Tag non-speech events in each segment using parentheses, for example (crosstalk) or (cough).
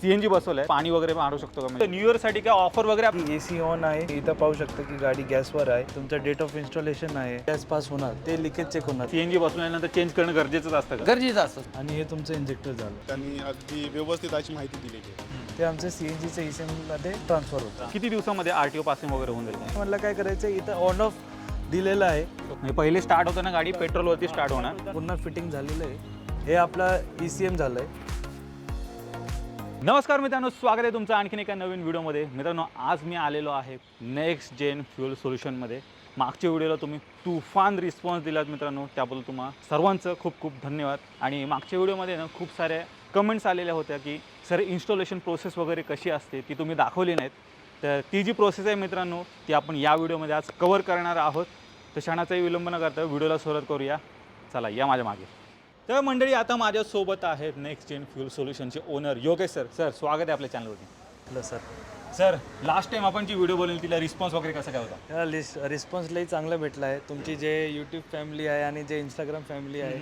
CNG बसवलंय. पाणी वगैरे मारू शकतो का न्यू इयरसाठी काय ऑफर वगैरे ए सी ऑन आहे. इथं पाहू शकता की गाडी गॅसवर आहे. तुमचं डेट ऑफ इन्स्टॉलेशन आहे. गॅस पास होणार. ते लिकेज चेक होणार. सीएनजी बसवल्यानंतर चेंज करणं गरजेचंच असतं का? गरजेचं असतं. आणि हे तुमचं इंजेक्टर झालं. त्यांनी अगदी व्यवस्थित अशी माहिती दिलेली आहे. ते आमचं सी एन जीचं ई सी एममध्ये ट्रान्सफर होतं. किती दिवसामध्ये आरटीओ पासिंग वगैरे होऊन जाईल? मला काय करायचं इथं ऑन ऑफ दिलेलं आहे. म्हणजे पहिले स्टार्ट होताना गाडी पेट्रोलवरती स्टार्ट होणार. पुन्हा फिटिंग झालेलं आहे. हे आपला ई सी एम झालं आहे नमस्कार मित्रांनो स्वागत आहे तुमचं आणखीन एका नवीन व्हिडिओमध्ये. मित्रांनो आज मी आलेलो आहे नेक्स्ट जेन फ्युअल सोल्युशनमध्ये मागच्या व्हिडिओला तुम्ही तुफान रिस्पॉन्स दिलात मित्रांनो त्याबद्दल तुम्हा सर्वांचं खूप खूप धन्यवाद. आणि मागच्या व्हिडिओमध्ये ना खूप साऱ्या कमेंट्स आलेल्या होत्या की सर इन्स्टॉलेशन प्रोसेस वगैरे कशी असते ती तुम्ही दाखवली नाहीत. तर ती जी प्रोसेस आहे मित्रांनो ती आपण या व्हिडिओमध्ये आज कवर करणार आहोत. तर क्षणाचाही विलंब न करता व्हिडिओला सुरुवात करूया. चला या माझ्या मागे. तर मंडळी आता माझ्यासोबत आहेत नेक्स्ट जेन फ्युल सोल्युशनचे ओनर योगेश सर सर स्वागत आहे आपल्या चॅनलवरती आपलं सर सर लास्ट टाइम आपण जी व्हिडिओ बनवली तिला रिस्पॉन्स वगैरे कसा काय होता? या लिस रिस्पॉन्स लई चांगला भेटला आहे. तुमची जे यूट्यूब फॅमिली आहे आणि जे इंस्टाग्राम फॅमिली आहे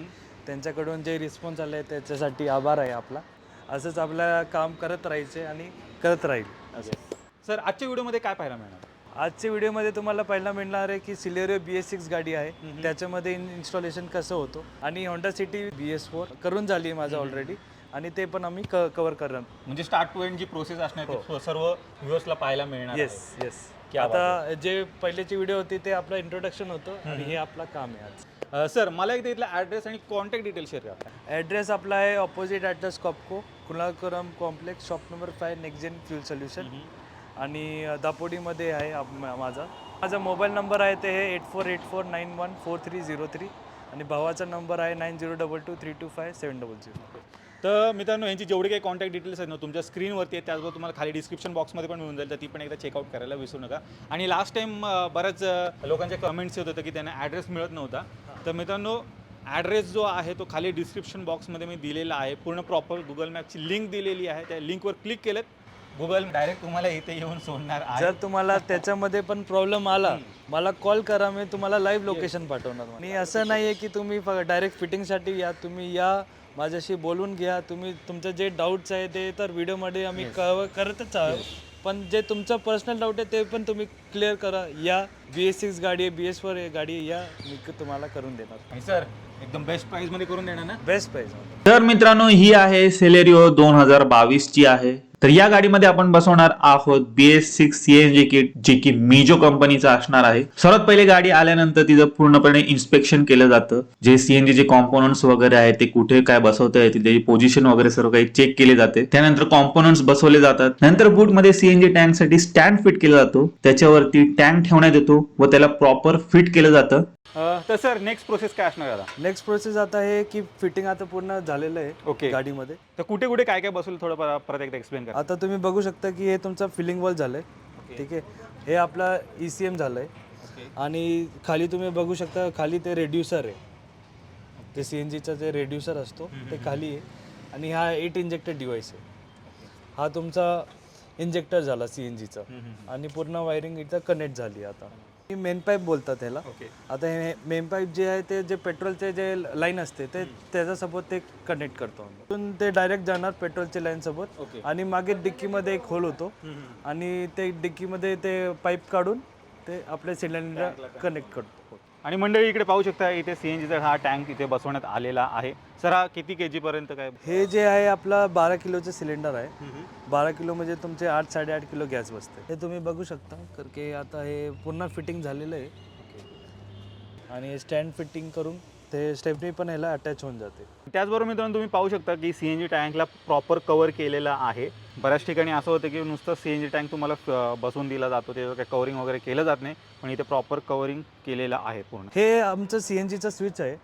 त्यांच्याकडून जे रिस्पॉन्स आले आहे त्याच्यासाठी आभार आहे आपला. असंच आपलं काम करत राहायचे आणि करत राहील. सर आजच्या व्हिडिओमध्ये काय पाहायला मिळणार? आजच्या व्हिडिओमध्ये तुम्हाला पहिला मिळणार आहे की सिलेरिओ बी एस सिक्स गाडी आहे. त्याच्यामध्ये इन्स्टॉलेशन कसं होतं? आणि Honda City B S four करून झाली आहे माझं ऑलरेडी आणि ते पण आम्ही क कवर करणार. म्हणजे स्टार्ट टू एंड जी प्रोसेस असणार ती सर्व व्ह्युअर्सला पाहायला मिळणार येस येस क्या आता जे पहिल्याची व्हिडिओ होती ते आपलं इंट्रोडक्शन होतं आणि हे आपलं काम आहे आज. सर मला एकदा इथला ॲड्रेस आणि कॉन्टॅक्ट डिटेल शेअर करा. ॲड्रेस आपला आहे opposite address Copco कुणालकुरम complex shop number five next gen fuel solution आणि दापोडीमध्ये आहे आप- मा- माझा. माझा मोबाईल नंबर आहे ते हे eight four eight four nine one four three zero three आणि भावाचा नंबर आहे nine zero double two three two five seven double zero. तर मित्रांनो यांची जेवढी काही कॉन्टॅक्ट डिटेल्स आहेत ना तुमच्या स्क्रीनवरती आहेत त्याचबरोबर तुम्हाला खाली डिस्क्रिप्शन बॉक्समध्ये पण मिळून जाईल तर ती पण एकदा चेकआउट करायला विसरू नका. आणि लास्ट टाइम बऱ्याच लोकांच्या लोकांचे कमेंट्स येत होतं की त्यांना ॲड्रेस मिळत नव्हता. तर मित्रांनो ॲड्रेस जो आहे तो खाली डिस्क्रिप्शन बॉक्समध्ये मी दिलेला आहे. पूर्ण प्रॉपर गुगल मॅपची लिंक दिलेली आहे. त्या लिंकवर क्लिक केलं गुगल डायरेक्ट तुम्हाला इथे येऊन सोडणार आहे. जर तुम्हाला त्याच्यामध्ये पण प्रॉब्लेम आला मला कॉल करा मी तुम्हाला लाईव्ह लोकेशन पाठवणार आणि असं नाही आहे की तुम्ही डायरेक्ट फिटिंगसाठी या तुम्ही या माझ्याशी बोलून घ्या तुम्ही तुमचं जे डाऊट्स आहे ते तर व्हिडिओमध्ये आम्ही कव करतच आहोत. पण जे तुमचं पर्सनल डाऊट आहे ते पण तुम्ही क्लिअर करा या. बी एस सिक्स गाडी आहे बी एस फोर गाडी आहे या. मी क- तुम्हाला करून देणार. आणि सर एकदम बेस्ट प्राईजमध्ये करून देणार ना? बेस्ट पाहिजे तर मित्रांनो ही आहे सेलेरिओ दोन हजार बावीस ची आहे. तर या गाडीमध्ये आपण बसवणार आहोत B S six CNG kit जे की मिजो कंपनीचं असणार आहे. सर्वात पहिले गाडी आल्यानंतर तिचं पूर्णपणे इन्स्पेक्शन केलं जातं. जे सीएनजी चे कॉम्पोनंट्स वगैरे आहेत ते कुठे काय बसवता येतील त्याची पोझिशन वगैरे सर्व काही चेक केले जाते. त्यानंतर कॉम्पोनंट्स बसवले जातात. नंतर बूटमध्ये सीएनजी टँकसाठी स्टँड फिट केला जातो. त्याच्यावरती टँक ठेवण्यात येतो व त्याला प्रॉपर फिट केलं जातं. तर सर नेक्स्ट प्रोसेस काय असणार आहे आता? नेक्स्ट प्रोसेस आता आहे की फिटिंग आता पूर्ण झालेलं आहे ओके गाडीमध्ये. तर कुठे कुठे काय काय बसवलं थोडं पर- परत एकदा एक्सप्लेन करा. आता तुम्ही बघू शकता की हे तुमचं फिलिंग वॉल झालंय. ठीक आहे? हे आपला ई सी एम झालंय. आणि खाली तुम्ही बघू शकता खाली ते रेड्युसर आहे. ते सी एन जीचा जे रेड्युसर असतो ते खाली आहे. आणि हा एट इंजेक्टेड डिव्हाइस आहे. हा तुमचा इंजेक्टर झाला सी एन जीचा आणि पूर्ण वायरिंग इथं कनेक्ट झाली आता. मेन पाईप बोलतात ह्याला. ओके आता हे मेन पाईप जे आहे ते जे पेट्रोलचे जे लाईन असते ते त्याच्यासोबत ते कनेक्ट करतो आम्ही. ते डायरेक्ट जाणार पेट्रोलच्या लाईन सोबत. ओके. आणि मागे डिक्कीमध्ये एक होल होतो. आणि ते डिक्कीमध्ये ते पाईप काढून ते आपल्या सिलेंडर कनेक्ट करतो. आणि मंडळी इकडे पाहू शकता इथे सीएनजीचा हा टँक इथे बसवण्यात आलेला आहे. सर हा किती के जी पर्यंत काय? हे जे आहे आपला बारा किलोचं सिलेंडर आहे. बारा किलो म्हणजे तुमचे आठ साडेआठ किलो गॅस बसते. हे तुम्ही बघू शकता कारण की आता हे पूर्ण फिटिंग झालेलं आहे. आणि स्टँड फिटिंग करून ते स्टेपनी पण ह्याला अटॅच होऊन जाते. त्याचबरोबर मित्रांनो तुम्ही पाहू शकता की सीएनजी टँकला प्रॉपर कव्हर केलेला आहे. बऱ्याच ठिकाणी असं होतं की नुसतं सीएनजी टँक तुम्हाला बसवून दिला जातो त्याचं काही कवरिंग वगैरे केलं जात नाही पण इथे प्रॉपर कवरिंग केलेलं आहे पूर्ण. हे आमचं सी एन जीचं स्विच आहे.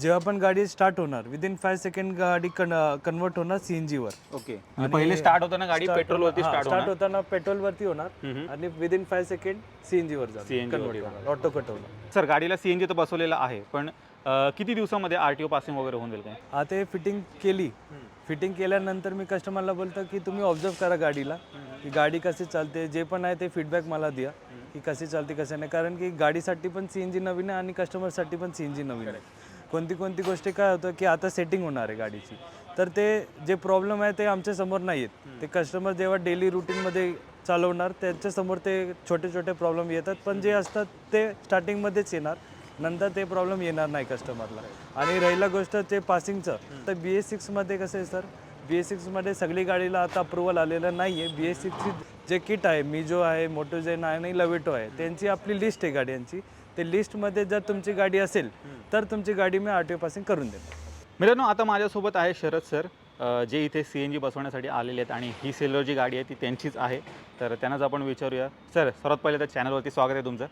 जेव्हा पण गाडी स्टार्ट होणार विदिन फाय सेकंड गाडी कन्वर्ट होणार सी एन जीवर ओके. पहिले स्टार्ट होताना गाडी पेट्रोलवरती स्टार्ट स्टार्ट होणार. होताना पेट्रोलवरती होणार. हम्म. आणि विदिन फाय सेकंड सीएनजी वर जाणार. CNG वरती कन्वर्ट होणार. ऑटो कट होणार. सर गाडीला सीएनजी तर बसवलेलं आहे पण किती दिवसामध्ये आर टी ओ पासिंग वगैरे होऊन जाईल काय? आता हे फिटिंग केली. फिटिंग केल्यानंतर मी कस्टमरला बोलतो की तुम्ही ऑब्झर्व करा गाडीला की गाडी कशी चालते जे पण आहे ते फीडबॅक मला द्या की कशी चालते कशी नाही. कारण की गाडीसाठी पण सी एन जी नवीन आहे आणि कस्टमरसाठी पण सी एन जी नवीन आहे. कोणती कोणती गोष्टी काय होतं की आता सेटिंग होणार आहे गाडीची. तर ते जे प्रॉब्लेम आहे ते आमच्यासमोर नाही आहेत ते कस्टमर जेव्हा डेली रुटीनमध्ये चालवणार त्यांच्यासमोर ते छोटे छोटे प्रॉब्लेम येतात. पण जे असतात ते स्टार्टिंगमध्येच येणार. नंतर ते प्रॉब्लेम येणार नाही कस्टमरला आणि राहिला गोष्ट ते पासिंगचं तर बी एस सिक्समध्ये कसं आहे सर बी एस सिक्समध्ये सगळी गाडीला आता अप्रुव्हल आलेलं नाही आहे बी एस सिक्सची जे किट आहे मिजो आहे मोटोजेन आहे आणि लवेटो आहे त्यांची आपली लिस्ट आहे गाड्यांची. ते लिस्टमध्ये जर तुमची गाडी असेल तर तुमची गाडी मी आर टी ओ पासिंग करून देतो. मित्रांनो आता माझ्यासोबत आहे शरद सर जे इथे सी एन जी बसवण्यासाठी आलेले आहेत आणि ही सेलर जी गाडी आहे ती त्यांचीच आहे. तर त्यांनाच आपण विचारूया. सर सर्वात पहिले तर चॅनलवरती स्वागत आहे तुमचं.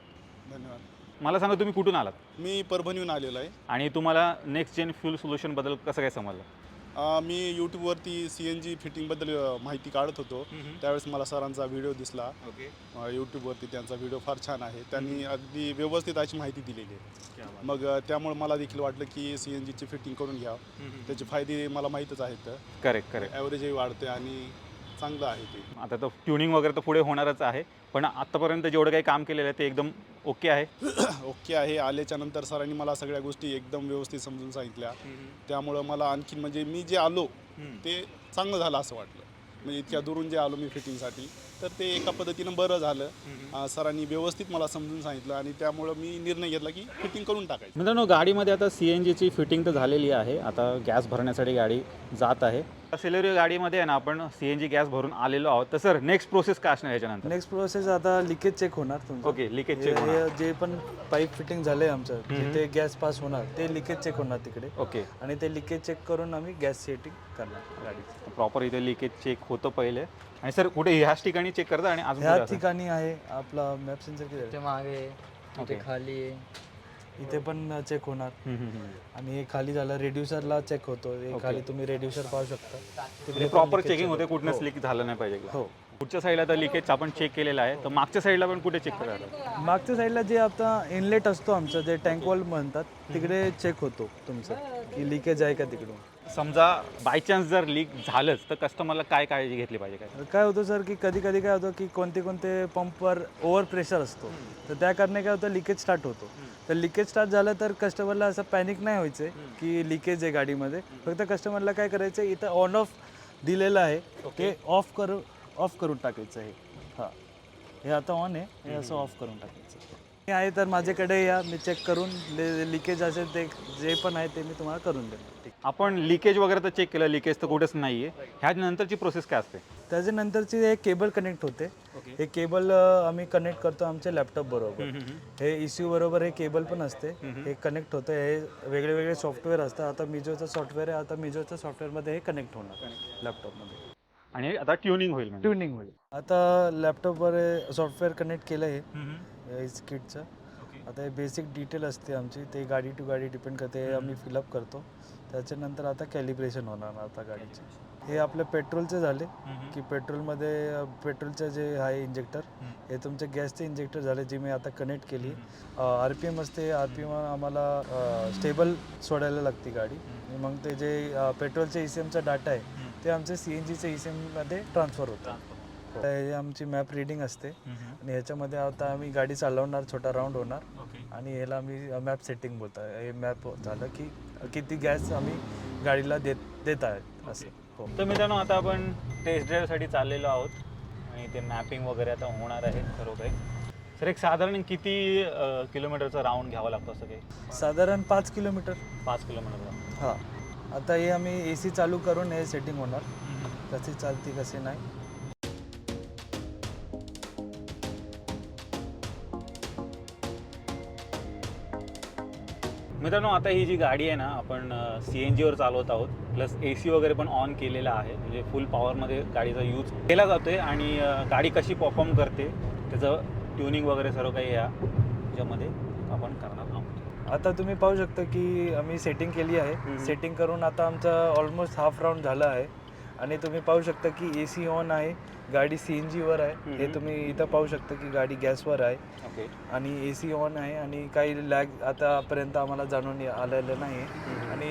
मला सांगा तुम्ही कुठून आलात? मी परभणीहून आलेलो आहे. आणि तुम्हाला नेक्स्ट जेन फ्यूल सोल्युशनबद्दल कसं काय समजलं? अं, मी यूट्यूबवरती सी एन जी फिटिंगबद्दल अं, माहिती काढत होतो. त्यावेळेस मला सरांचा व्हिडिओ दिसला. ओके अं, यूट्यूबवरती त्यांचा व्हिडिओ फार छान आहे. त्यांनी अगदी व्यवस्थित अशी माहिती दिलेली आहे. मग अं, त्यामुळे मला देखील वाटलं की सी एन जीची फिटिंग करून घ्यावं त्याचे फायदे मला माहीतच आहेत. करेक्ट करेक्ट ॲव्हरेजही वाढते आणि चांगलं आहे ते. आता तर ट्युनिंग वगैरे तर पुढे होणारच आहे. पण आत्तापर्यंत जेवढं काही काम केलेलं आहे ते एकदम ओके आहे? (clears throat) ओके आहे. आल्याच्यानंतर सरांनी मला सगळ्या गोष्टी एकदम व्यवस्थित समजून सांगितल्या. त्यामुळं मला आणखीन म्हणजे मी जे आलो ते चांगलं झालं असं वाटलं. म्हणजे इतक्या दुरून जे आलो मी फिटिंगसाठी. तर ते एका पद्धतीनं बरं झालं. अं, सरांनी व्यवस्थित मला समजून सांगितलं आणि त्यामुळं मी निर्णय घेतला की फिटिंग करून टाकायचं. मित्रांनो गाडीमध्ये आता सी एन जीची फिटिंग तर झालेली आहे. आता गॅस भरण्यासाठी गाडी जात आहे. सेलेरी गाडीमध्ये आहे ना आपण सी एन जी गॅस भरून आलेलो आहोत. तर सर नेक्स्ट प्रोसेस काय असणार याच्यानंतर? नेक्स्ट प्रोसेस आता लिकेज चेक होणार तुमचं. ओके लिकेज हे- चेक हे जे पण पाईप फिटिंग झालंय आमचं जिथे गॅस पास होणार ते लिकेज चेक होणार तिकडे. ओके आणि ते लिकेज चेक करून आम्ही गॅस सेटिंग करणार गाडीचं. प्रॉपर इथे लिकेज चेक होतं पहिले. आणि सर कुठे ह्याच ठिकाणी चेक करता आणि अजून ह्या कुठे असं? ठिकाणी आहे आपला मॅप सेन्सर किती आहे? ते मागे. इथे खाली आहे. इथे पण चेक होणार. हम्म, हम्म, हम्म. आणि हे खाली झालं रेड्युसरला चेक होतो. हे खाली तुम्ही रेड्युसर पाहू शकता. तिकडे प्रॉपर चेकिंग होते कुठनंच लीक झालं नाही पाहिजे हो. पुढच्या साईडला तर लिकेज आपण चेक केलेलं आहे. तर मागच्या साईडला पण कुठे चेक करायला? मागच्या साईडला जे आता इनलेट असतो आमचं जे टँक वॉल म्हणतात तिकडे चेक होतो तुमचं. की लिकेज आहे का तिकडून? समजा बाय चान्स जर लीक झालंच तर कस्टमरला काय काळजी घेतली पाहिजे काय? काय होतं सर की कधी कधी काय होतं की कोणते कोणते पंपवर ओव्हर प्रेशर असतो. तर त्या कारणे काय होतं लिकेज स्टार्ट होतो. तर लिकेज स्टार्ट झालं तर कस्टमरला असं पॅनिक नाही व्हायचं की लिकेज आहे गाडीमध्ये. फक्त कस्टमरला काय करायचं इथं ऑन ऑफ दिलेलं आहे. ते ऑफ करू ऑफ करून टाकायचं आहे. हां. हे आता ऑन आहे. हे असं ऑफ करून टाकायचं. आहे तर माझ्याकडे या. मी चेक करून लिकेज असेल ते जे पण आहे ते मी तुम्हाला करून देणार. ठीक आपण लिकेज वगैरे तर चेक केलं लिकेज तर कुठेच नाही आहे ह्या नंतरची प्रोसेस काय असते? त्याच्यानंतरची हे केबल कनेक्ट होते. हे केबल आम्ही कनेक्ट करतो आमच्या लॅपटॉप बरोबर. हे इश्यू बरोबर हे केबल पण असते. हे कनेक्ट होतं. हे वेगळे वेगळे सॉफ्टवेअर असतात. आता मिजोचं सॉफ्टवेअर आहे. आता मिजोच्या सॉफ्टवेअरमध्ये हे कनेक्ट होणार लॅपटॉपमध्ये आणि आता ट्युनिंग होईल म्हणजे. ट्युनिंग होईल. आता लॅपटॉपवर सॉफ्टवेअर कनेक्ट केलं आहे किटचं. आता हे बेसिक डिटेल असते आमची. ते गाडी टू गाडी डिपेंड करते हे आम्ही फिलअप करतो. त्याच्यानंतर आता कॅलिब्रेशन होणार आता गाडीचे. हे आपलं पेट्रोलचे झाले की पेट्रोलमध्ये पेट्रोलचं जे आहे इंजेक्टर हे तुमचे गॅसचे इंजेक्टर झाले जे मी आता कनेक्ट केली. आर पी एम असते आर पी एम आम्हाला स्टेबल सोडायला लागते गाडी. मग ते जे पेट्रोलचे ई सी एमचा डाटा आहे ते आमचे सी एन जीचे ई सी एममध्ये ट्रान्सफर होतं. हे आमची मॅप रिडिंग असते. आणि ह्याच्यामध्ये आता आम्ही गाडी चालवणार छोटा राऊंड होणार. आणि ह्याला आम्ही मॅप सेटिंग बोलतो. हे मॅप झालं की किती गॅस आम्ही गाडीला देत देत आहेत. असं. हो. तर मित्रांनो आता आपण टेस्ट ड्राईव्हसाठी चाललेलो आहोत. आणि ते मॅपिंग वगैरे आता होणार आहे काही सर एक साधारण किती किलोमीटरचा राऊंड घ्यावा लागतो असं काही? साधारण पाच किलोमीटर. पाच किलोमीटरचा हां. आता हे आम्ही ए सी चालू करून हे सेटिंग होणार. कशी चालती कशी नाही. मित्रांनो आता ही जी गाडी आहे ना आपण सी एन जीवर चालवत आहोत. प्लस ए सी वगैरे पण ऑन केलेला आहे. म्हणजे फुल पॉवरमध्ये गाडीचा यूज केला जातोय आणि अ, गाडी कशी परफॉर्म करते त्याचं ट्युनिंग वगैरे सर्व काही या याच्यामध्ये आपण करणार आहोत. आता तुम्ही पाहू शकता की आम्ही सेटिंग केली आहे. सेटिंग करून आता आमचं ऑलमोस्ट हाफ राऊंड झालं आहे. आणि तुम्ही पाहू शकता की ए सी ऑन आहे गाडी सी एन जीवर आहे. हे तुम्ही इथं पाहू शकता की गाडी गॅसवर आहे. ओके आणि ए सी ऑन आहे आणि काही लॅग आतापर्यंत आम्हाला जाणून आलेलं नाही आणि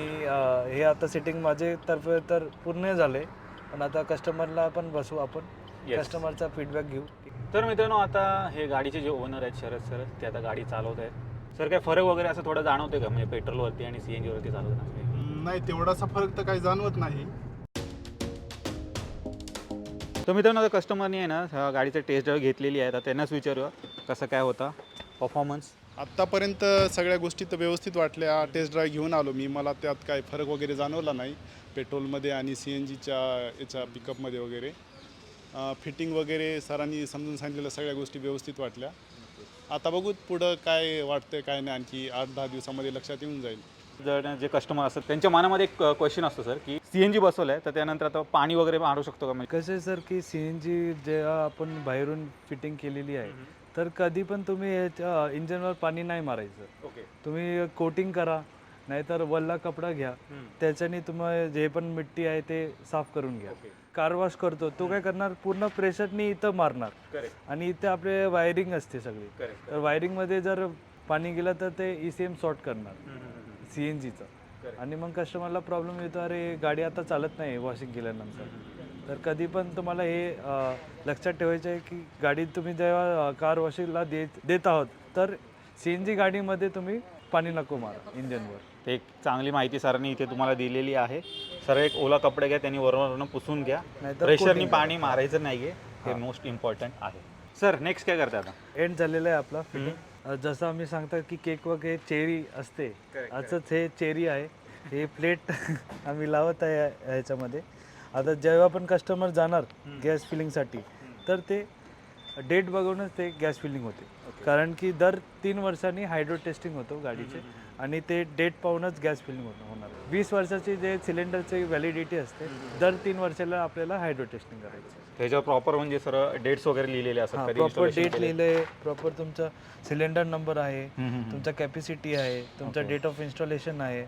हे आता सेटिंग माझे तर्फे तर पूर्ण झाले. पण आता कस्टमरला पण बसू आपण. कस्टमरचा फीडबॅक घेऊ. तर मित्रांनो आता हे गाडीचे जे ओनर आहेत शरद सर ते आता गाडी चालवत आहेत. सर काय फरक वगैरे असं थोडं जाणवते का? म्हणजे पेट्रोलवरती आणि सी एन जीवरती चालवताना? नाही तेवढासा फरक तर काही जाणवत नाही. तर मित्रांनो आता कस्टमरने आहे ना ह्या गाडीचं टेस्ट ड्राईव्ह घेतलेली आहे. तर त्यांनाच विचारूया कसं काय होता परफॉर्मन्स आत्तापर्यंत सगळ्या गोष्टी तर व्यवस्थित वाटल्या. टेस्ट ड्राईव्ह घेऊन आलो मी. मला त्यात काय फरक वगैरे जाणवला नाही. पेट्रोलमध्ये आणि सी एन जीच्या याच्या पिकअपमध्ये वगैरे. फिटिंग वगैरे सरांनी समजून सांगितलेल्या सगळ्या गोष्टी व्यवस्थित वाटल्या. आता बघू पुढं काय वाटतंय काय नाही. आणखी आठ दहा दिवसामध्ये लक्षात येऊन जाईल. जर जे कस्टमर असतात त्यांच्या मनामध्ये एक क्वेश्चन असतो सर की सी एन जी बसवलं आहे तर त्यानंतर आता पाणी वगैरे मारू शकतो का म्हणजे? कसं आहे सर की सी एन जी जेव्हा आपण बाहेरून फिटिंग केलेली आहे तर कधी पण तुम्ही याच्या इंजनवर पाणी नाही मारायचं. ओके. तुम्ही कोटिंग करा नाहीतर वल्ला कपडा घ्या त्याच्याने तुम्हाला जे पण मिट्टी आहे ते साफ करून घ्या. कार वॉश करतो तो काय करणार पूर्ण प्रेशरनी इथं मारणार. आणि इथे आपले वायरिंग असते सगळी. तर वायरिंगमध्ये जर पाणी गेलं तर ते ई सी एम शॉर्ट करणार. सी एन जीचं. आणि मग कस्टमरला प्रॉब्लेम येतो अरे गाडी आता चालत नाही वॉशिंग केल्यानंतर. तर कधी पण तुम्हाला हे अ, लक्षात ठेवायचं आहे की गाडी तुम्ही जेव्हा कार वॉशिंगला देत देत आहोत तर सी एन जी गाडीमध्ये तुम्ही पाणी नको मारा इंजनवर एक चांगली माहिती सरांनी इथे तुम्हाला दिलेली आहे. सर एक ओला कपडे घ्या त्यांनी वरून पुसून घ्या. नाहीतर प्रेशरनी coating पाणी मारायचं नाहीये. हे. मोस्ट इम्पॉर्टंट आहे. सर नेक्स्ट काय करता आता? एंड झालेला आहे आपला. फिटिंग जसं आम्ही सांगतो की केक वगैरे चेरी असते. असंच हे चेरी आहे. हे प्लेट (laughs) आम्ही लावत आहे ह्याच्यामध्ये. आता जेव्हा पण कस्टमर जाणार गॅस फिलिंगसाठी तर ते डेट बघूनच ते गॅस फिलिंग होते. कारण की दर तीन वर्षांनी हायड्रो टेस्टिंग होतो गाडीचे. आणि ते डेट पाहूनच गॅस फिलिंग होणार. वीस वर्षाची जे सिलेंडरची व्हॅलिडिटी असते दर तीन वर्षाला आपल्याला हायड्रो टेस्टिंग करायचं. त्याच्यावर प्रॉपर म्हणजे सर डेट्स वगैरे लिहिलेले असतात कधी प्रॉपर installation डेट केले. लिहिलंय प्रॉपर तुमचा सिलेंडर नंबर आहे हम्म, हम्म, हम्म. तुमचा कॅपॅसिटी आहे तुमचा डेट ऑफ इन्स्टॉलेशन आहे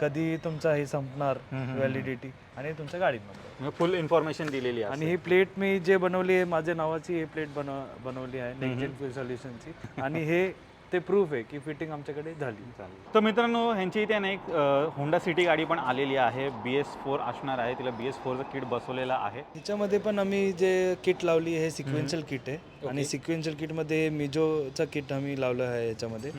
कधी तुमचा हे संपणार व्हॅलिडिटी आणि तुमचा गाडी नंबर म्हणजे फुल इन्फॉर्मेशन दिलेली आहे आणि ही प्लेट मी जे बनवली आहे माझ्या नावाची ही प्लेट बनव बनवली आहे नेक्स्ट सोल्युशनची आणि हे ते प्रूफ आहे की फिटिंग आमच्याकडे झाली. तर मित्रांनो ह्यांची इथे ना एक होंडा सिटी गाडी पण आलेली आहे. बी एस फोर असणार आहे. तिला बी एस फोरचं किट बसवलेलं आहे. त्याच्यामध्ये पण आम्ही जे किट लावली हे सिक्वेन्शियल किट आहे. आणि सिक्वेन्शियल किटमध्ये मिजोचं किट आम्ही लावलं आहे याच्यामध्ये.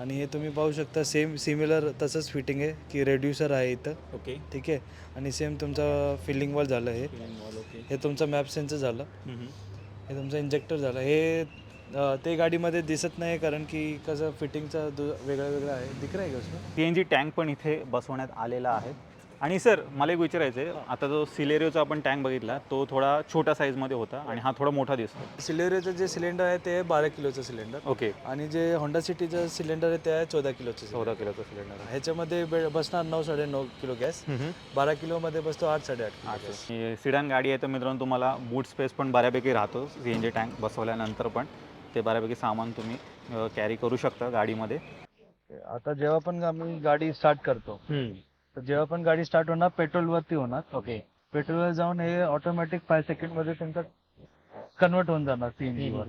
आणि हे तुम्ही पाहू शकता सेम सिमिलर तसंच फिटिंग आहे की रेड्युसर आहे इथं. ओके ठीक आहे? आणि सेम तुमचा फिलिंग वॉल झालं हे. हे तुमचं मॅप सेन्सर झालं. हे तुमचं इंजेक्टर झालं. हे ते गाडीमध्ये दिसत नाही कारण की कसं फिटिंगचं दु वेगळं वेगळं आहे. दिख आहे का उसमें? सी एन जी टँक पण इथे बसवण्यात आलेला आहे. आणि सर मला एक विचारायचं आहे आता जो सिलेरिओचा आपण टँक बघितला तो थोडा छोट्या साईजमध्ये होता आणि हा थोडा मोठा दिसतो. सिलेरियोचं जे सिलेंडर आहे ते बारा किलोचं सिलेंडर ओके आणि जे होंडा सिटीचं सिलेंडर आहे ते आहे चौदा किलोचं. चौदा किलोचा सिलेंडर आहे. ह्याच्यामध्ये बे- बसणार नऊ साडे नऊ किलो गॅस बारा किलोमध्ये बसतो आठ साडेआठ किलो गॅस सिडान गाडी आहे तर मित्रांनो तुम्हाला बूट स्पेस पण बऱ्यापैकी राहतो. सी एन जी टँक बसवल्यानंतर पण. ते बऱ्यापैकी सामान तुम्ही कॅरी करू शकता गाडीमध्ये. आता जेव्हा पण आम्ही गाडी स्टार्ट करतो तर जेव्हा पण गाडी स्टार्ट होणार पेट्रोलवरती होणार. ओके पेट्रोलवर जाऊन हे ऑटोमॅटिक फाय सेकंडमध्ये तुमचं कन्वर्ट होऊन जाणार सीएनजी वर.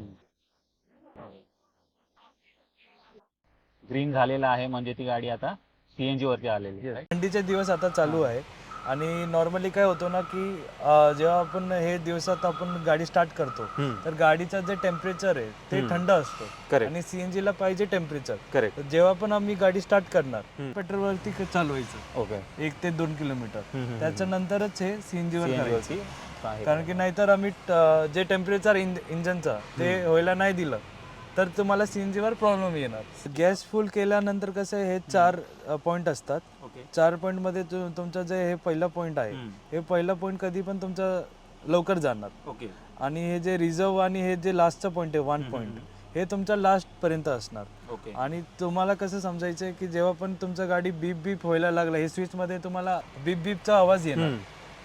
ग्रीन झालेला आहे म्हणजे ती गाडी आता सी एन जीवरती आलेली आहे. थंडीचे दिवस आता चालू आहे आणि नॉर्मली काय होतं ना की अं, जेव्हा आपण हे दिवसात आपण गाडी स्टार्ट करतो तर गाडीचं जे टेम्परेचर आहे ते थंड असतो. Correct. आणि सीएनजी ला पाहिजे टेम्परेचर करेक्ट जेव्हा पण आम्ही गाडी स्टार्ट करणार पेट्रोलवरती क- चालवायचं. ओके एक ते दोन किलोमीटर त्याच्यानंतरच हे सीएनजी वर करायचं. वरती कारण की नाहीतर आम्ही ट- जे टेम्परेचर इंजनचं ते व्हायला नाही दिलं. तर तुम्हाला सीएनजी वर प्रॉब्लेम येणार. गॅस फुल केल्यानंतर कसं आहे, हे चार पॉइंट असतात. चार पॉइंटमध्ये तु- तुमचं जे हे पहिलं पॉइंट आहे हे पहिलं पॉइंट कधी पण तुमचं लवकर जाणार. ओके आणि हे जे रिझर्व आणि हे जे लास्टचं पॉइंट आहे वन पॉइंट हे तुमच्या लास्ट पर्यंत असणार. ओके आणि तुम्हाला कसं समजायचं की जेव्हा पण तुमचं गाडी बीप बीप व्हायला लागलं हे स्विच मध्ये तुम्हाला बीप बीपचा आवाज येणार.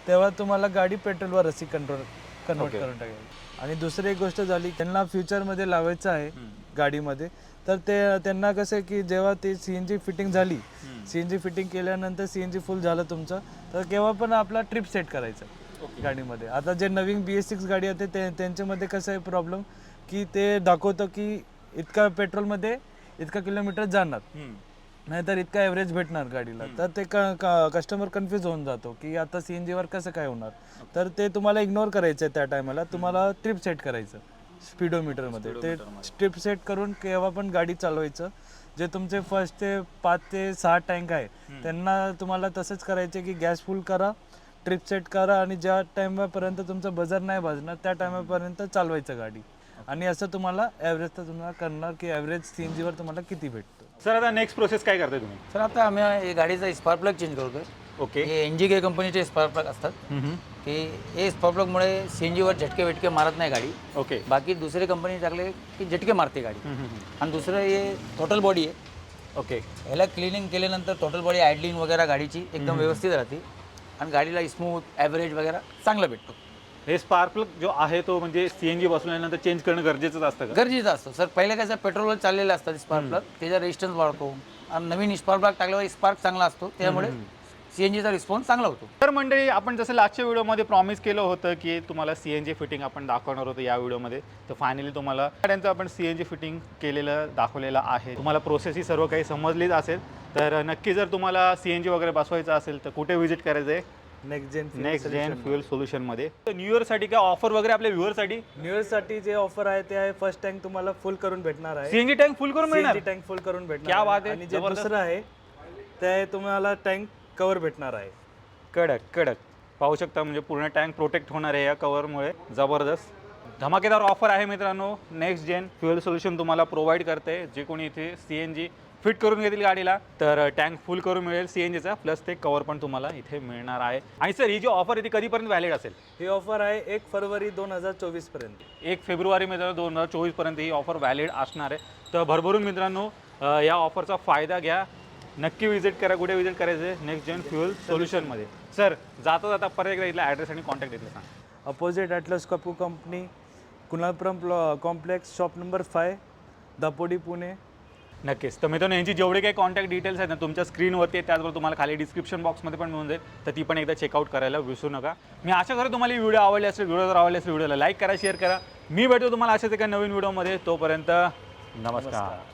तेव्हा तुम्हाला गाडी पेट्रोलवर अशी कंट्रोल कन्वर्ट करून टाकेल. आणि दुसरी एक गोष्ट झाली त्यांना फ्युचरमध्ये लावायचं आहे गाडीमध्ये. तर ते त्यांना कसं आहे की जेव्हा ते सी एन जी फिटिंग झाली सी एन जी फिटिंग केल्यानंतर सी एन जी फुल झालं तुमचं तर केव्हा पण आपला ट्रिप सेट करायचा गाडीमध्ये. आता जे नवीन बी एस सिक्स गाडी आहे ते त्यांच्यामध्ये कसं आहे प्रॉब्लेम की ते दाखवतं की इतका पेट्रोलमध्ये इतका किलोमीटर जाणार. नाहीतर इतका ॲव्हरेज भेटणार गाडीला. तर ते कस्टमर कन्फ्यूज होऊन जातो की आता सी एन जीवर कसं काय होणार? तर ते तुम्हाला इग्नोर करायचं आहे त्या टायमाला तुम्हाला ट्रिप सेट करायचं स्पीडोमीटरमध्ये ते ट्रिप सेट करून केव्हा पण गाडी चालवायचं जे तुमचे फर्स्ट ते पाच ते सहा टँक आहे त्यांना तुम्हाला तसंच करायचे की गॅस फुल करा ट्रिप सेट करा आणि ज्या टायमापर्यंत तुमचं बजर नाही भाजणार त्या टायमापर्यंत चालवायचं गाडी. आणि असं तुम्हाला ॲव्हरेज तर तुम्हाला करणार की ॲव्हरेज सी एन जीवर तुम्हाला किती भेटतो? सर आता नेक्स्ट प्रोसेस काय करताय तुम्ही? सर आता आम्ही हे गाडीचा स्पार्क प्लग चेंज करतोय. ओके. हे एन जी के कंपनीचे स्पार्क प्लग असतात. की हे स्पार्क प्लगमुळे सी एन जीवर झटके विटके मारत नाही गाडी. ओके. बाकी दुसरे कंपनी टाकले की झटके मारते गाडी. आणि दुसरं हे टोटल बॉडी आहे. ओके. ह्याला क्लिनिंग केल्यानंतर टोटल बॉडी आयडलिंग वगैरे गाडीची एकदम व्यवस्थित राहते. आणि गाडीला स्मूथ ॲव्हरेज वगैरे चांगला भेटतो. हे स्पार्क प्लग जो आहे तो म्हणजे सीएनजी बसवल्यानंतर चेंज करणं गरजेचंच असतं का? गरजेचं असतं. सर पहिले कसं पेट्रोलवर चाललेलं असतं स्पार्क प्लग त्याचा रेजिस्टन्स वाढतो. आणि नवीन स्पार्क प्लग टाकल्यावर स्पार्क चांगला असतो. त्यामुळे सी एन जीचा रिस्पॉन्स चांगला होतो. तर मंडळी आपण जसं लागच्या व्हिडिओमध्ये प्रॉमिस केलं होतं की तुम्हाला सी एन जी फिटिंग आपण दाखवणार होतो या व्हिडिओमध्ये तर फायनली तुम्हाला गाड्यांचं आपण सी एन जी फिटिंग केलेलं दाखवलेलं आहे. तुम्हाला प्रोसेस ही सर्व काही समजलीच असेल. तर नक्की जर तुम्हाला सी एन जी वगैरे बसवायचं असेल तर कुठे व्हिजिट करायचं आहे next gen next gen fuel सोल्युशनमध्ये new इयरसाठी काय ऑफर वगैरे आपल्या व्ह्युअरसाठी न्यू इयरसाठी जे ऑफर आहे ते आहे फर्स्ट टँक तुम्हाला फुल करून भेटणार आहे. सीएनजी टँक फुल करून मिळणार टँक फुल करून भेटणार क्या बात आहे, आणि जे जबरदस्त. दुसरं आहे ते तुम्हाला टँक कवर भेटणार आहे. कडक कडक. पाहू शकता म्हणजे पूर्ण टँक प्रोटेक्ट होणार आहे या कवरमुळे जबरदस्त. धमाकेदार ऑफर आहे मित्रांनो. नेक्स्ट जेन फ्युएल सोल्युशन तुम्हाला प्रोव्हाइड करते. जे कोणी इथे सी एन जी फिट करून घेतील गाडीला. तर टँक फुल करून मिळेल सी एन जीचा प्लस ते कवर पण तुम्हाला इथे मिळणार आहे. आणि सर ही जी ऑफर आहे ती कधीपर्यंत व्हॅलिड असेल? ही ऑफर आहे एक फरवरी दोन हजार चोवीसपर्यंत. एक फेब्रुवारी मित्रांनो दोन हजार चोवीसपर्यंत ही ऑफर व्हॅलिड असणार आहे. तर भरभरून मित्रांनो या ऑफरचा फायदा घ्या. नक्की विजिट करा. कुठे विजिट करायचं आहे? नेक्स्ट जेन फ्युएल सोल्युशनमध्ये सर जाता जाता परत एकदा इथला ॲड्रेस आणि कॉन्टॅक्ट इथला सांगा. Opposite Atlas Copco company कुणालपुरम complex shop number five Dapodi Pune नक्कीच. तर मित्रांनो यांची जेवढे काही कॉन्टॅक्ट डिटेल्स आहेत ना तुमच्या स्क्रीनवरती आहे त्याचबरोबर तुम्हाला खाली डिस्क्रिप्शन बॉक्समध्ये पण मिळून जाईल. तर ती पण एकदा चेकआउट करायला विसरू नका. मी आशा करतो तुम्हाला ही व्हिडिओ आवडली असेल व्हिडिओ जर आवडली असेल व्हिडिओला लाईक करा शेअर करा. मी भेटतो तुम्हाला अशाच एका नवीन व्हिडिओमध्ये तोपर्यंत नमस्कार.